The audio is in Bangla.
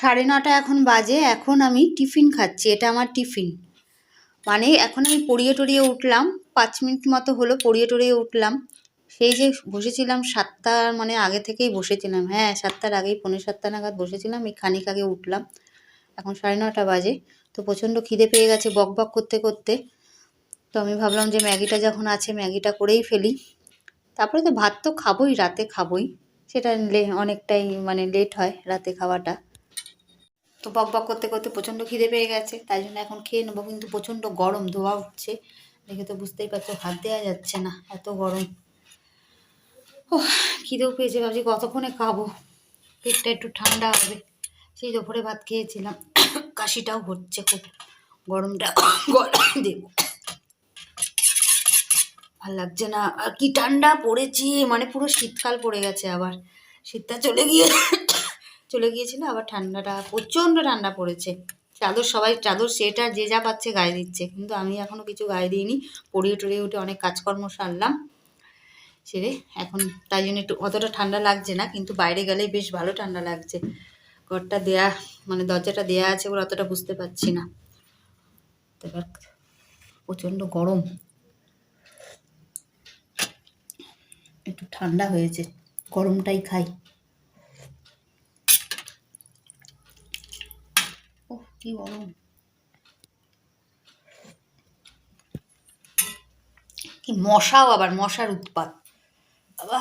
সাড়ে নটা এখন বাজে, এখন আমি টিফিন খাচ্ছি, এটা আমার টিফিন। মানে এখন আমি পড়িয়ে টড়িয়ে উঠলাম, পাঁচ মিনিট মতো হলো পড়িয়ে টড়িয়ে উঠলাম। সেই যে বসেছিলাম সাতটার মানে আগে থেকেই বসেছিলাম হ্যাঁ সাতটার আগেই পনেরো সাতটা নাগাদ বসেছিলাম, এই খানিক আগে উঠলাম। এখন সাড়ে নটা বাজে, তো প্রচণ্ড খিদে পেয়ে গেছে বক বক করতে করতে। তো আমি ভাবলাম যে ম্যাগিটা যখন আছে, ম্যাগিটা করেই ফেলি। তারপরে তো ভাত তো খাবোই, রাতে খাবোই। সেটা অনেকটাই মানে লেট হয় রাতে খাওয়াটা। তো বক বক করতে করতে প্রচণ্ড খিদে পেয়ে গেছে। তাই জন্য এখন খেয়ে নেব। কিন্তু প্রচণ্ড গরম, ধোয়া উঠছে। দেখে তো বুঝতেই পারছ হাত দেওয়া যাচ্ছে না, এত গরম। ও খিদেও পেয়েছে। ভাবছি কতক্ষণে খাব? পেটটা একটু ঠান্ডা হবে। সেই দুপুরে ভাত খেয়েছিলাম। কাশিটাও হচ্ছে খুব। গরমটা গরম দেবো ভালো লাগছে না। আর কি ঠান্ডা পড়েছে। মানে পুরো শীতকাল পড়ে গেছে আবার। শীতটা চলে গিয়ে চলে গিয়েছিল আবার ঠান্ডাটা, প্রচণ্ড ঠান্ডা পড়েছে। চাদর সবাই, চাদর সেটা যে যা পাচ্ছে গায়ে দিচ্ছে। কিন্তু আমি এখনও কিছু গায়ে দিইনি পড়িয়ে টড়িয়ে উঠে অনেক কাজকর্ম সারলাম সেরে এখন তাই জন্য একটু অতটা ঠান্ডা লাগছে না, কিন্তু বাইরে গেলেই বেশ ভালো ঠান্ডা লাগছে। ঘরটা দেয়া মানে দরজাটা দেয়া আছে বলে অতটা বুঝতে পারছি না। তো এবার প্রচণ্ড গরম। একটু ঠান্ডা হয়েছে, গরমটাই খাই। কি গরম? কি মশাও আবার মশার উৎপাত। বাবা